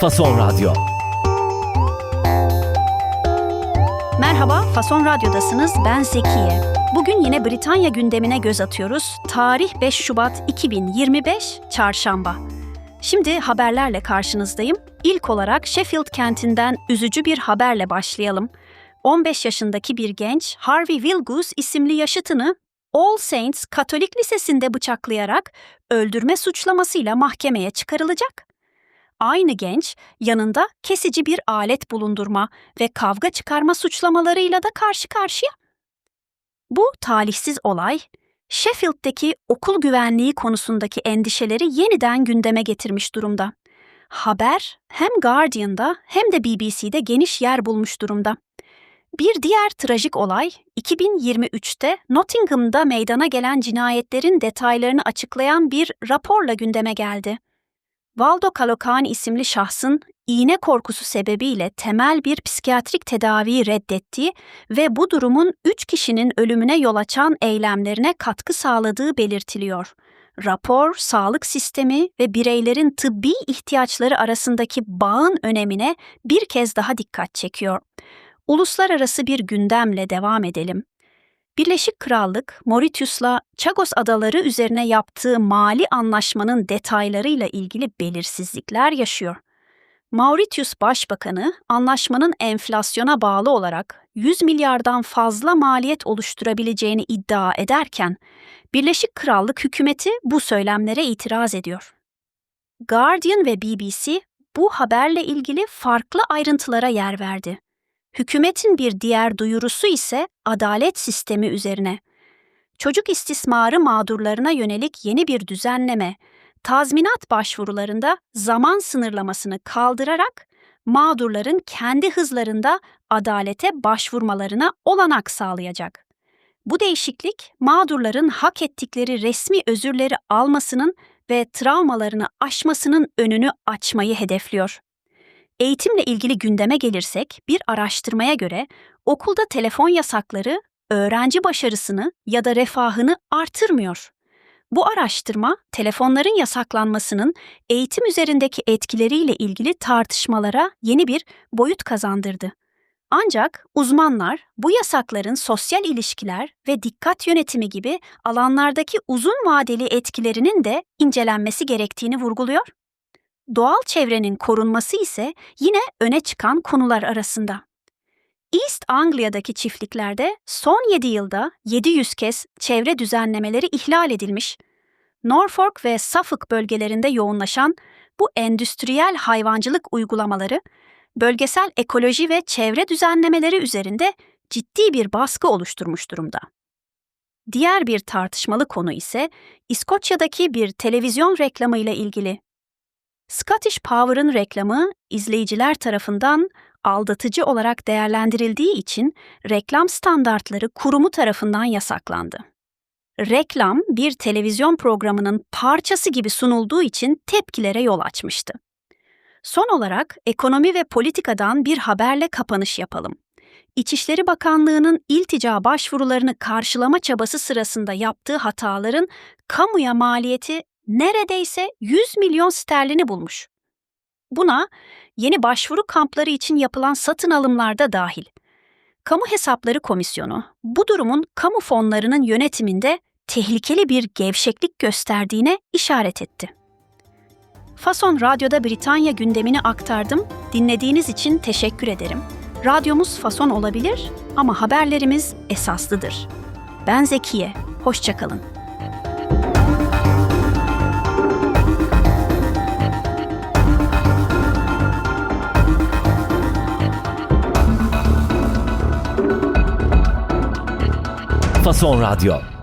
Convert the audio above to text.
Fason Radyo. Merhaba, Fason Radyo'dasınız. Ben Zekiye. Bugün yine Britanya gündemine göz atıyoruz. Tarih 5 Şubat 2025, Çarşamba. Şimdi haberlerle karşınızdayım. İlk olarak Sheffield kentinden üzücü bir haberle başlayalım. 15 yaşındaki bir genç Harvey Wilgus isimli yaşıtını All Saints Katolik Lisesi'nde bıçaklayarak öldürme suçlamasıyla mahkemeye çıkarılacak. Aynı genç yanında kesici bir alet bulundurma ve kavga çıkarma suçlamalarıyla da karşı karşıya. Bu talihsiz olay Sheffield'deki okul güvenliği konusundaki endişeleri yeniden gündeme getirmiş durumda. Haber hem Guardian'da hem de BBC'de geniş yer bulmuş durumda. Bir diğer trajik olay 2023'te Nottingham'da meydana gelen cinayetlerin detaylarını açıklayan bir raporla gündeme geldi. Valdo Kalokani isimli şahsın iğne korkusu sebebiyle temel bir psikiyatrik tedaviyi reddettiği ve bu durumun 3 kişinin ölümüne yol açan eylemlerine katkı sağladığı belirtiliyor. Rapor, sağlık sistemi ve bireylerin tıbbi ihtiyaçları arasındaki bağın önemine bir kez daha dikkat çekiyor. Uluslararası bir gündemle devam edelim. Birleşik Krallık, Mauritius'la Chagos Adaları üzerine yaptığı mali anlaşmanın detaylarıyla ilgili belirsizlikler yaşıyor. Mauritius Başbakanı, anlaşmanın enflasyona bağlı olarak 100 milyardan fazla maliyet oluşturabileceğini iddia ederken, Birleşik Krallık hükümeti bu söylemlere itiraz ediyor. Guardian ve BBC bu haberle ilgili farklı ayrıntılara yer verdi. Hükümetin bir diğer duyurusu ise adalet sistemi üzerine. Çocuk istismarı mağdurlarına yönelik yeni bir düzenleme, tazminat başvurularında zaman sınırlamasını kaldırarak mağdurların kendi hızlarında adalete başvurmalarına olanak sağlayacak. Bu değişiklik mağdurların hak ettikleri resmi özürleri almasının ve travmalarını aşmasının önünü açmayı hedefliyor. Eğitimle ilgili gündeme gelirsek bir araştırmaya göre okulda telefon yasakları öğrenci başarısını ya da refahını artırmıyor. Bu araştırma telefonların yasaklanmasının eğitim üzerindeki etkileriyle ilgili tartışmalara yeni bir boyut kazandırdı. Ancak uzmanlar bu yasakların sosyal ilişkiler ve dikkat yönetimi gibi alanlardaki uzun vadeli etkilerinin de incelenmesi gerektiğini vurguluyor doğal çevrenin korunması ise yine öne çıkan konular arasında. East Anglia'daki çiftliklerde son 7 yılda 700 kez çevre düzenlemeleri ihlal edilmiş. Norfolk ve Suffolk bölgelerinde yoğunlaşan bu endüstriyel hayvancılık uygulamaları bölgesel ekoloji ve çevre düzenlemeleri üzerinde ciddi bir baskı oluşturmuş durumda. Diğer bir tartışmalı konu ise İskoçya'daki bir televizyon reklamı ile ilgili. Scottish Power'ın reklamı izleyiciler tarafından aldatıcı olarak değerlendirildiği için reklam standartları kurumu tarafından yasaklandı. Reklam bir televizyon programının parçası gibi sunulduğu için tepkilere yol açmıştı. Son olarak ekonomi ve politikadan bir haberle kapanış yapalım. İçişleri Bakanlığı'nın iltica başvurularını karşılama çabası sırasında yaptığı hataların kamuya maliyeti neredeyse 100 milyon sterlini bulmuş. Buna yeni başvuru kampları için yapılan satın alımlarda dahil. Kamu Hesapları Komisyonu bu durumun kamu fonlarının yönetiminde tehlikeli bir gevşeklik gösterdiğine işaret etti. Fason Radyo'da Britanya gündemini aktardım. Dinlediğiniz için teşekkür ederim. Radyomuz fason olabilir ama haberlerimiz esaslıdır. Ben Zekiye, hoşçakalın. Fason Radyo.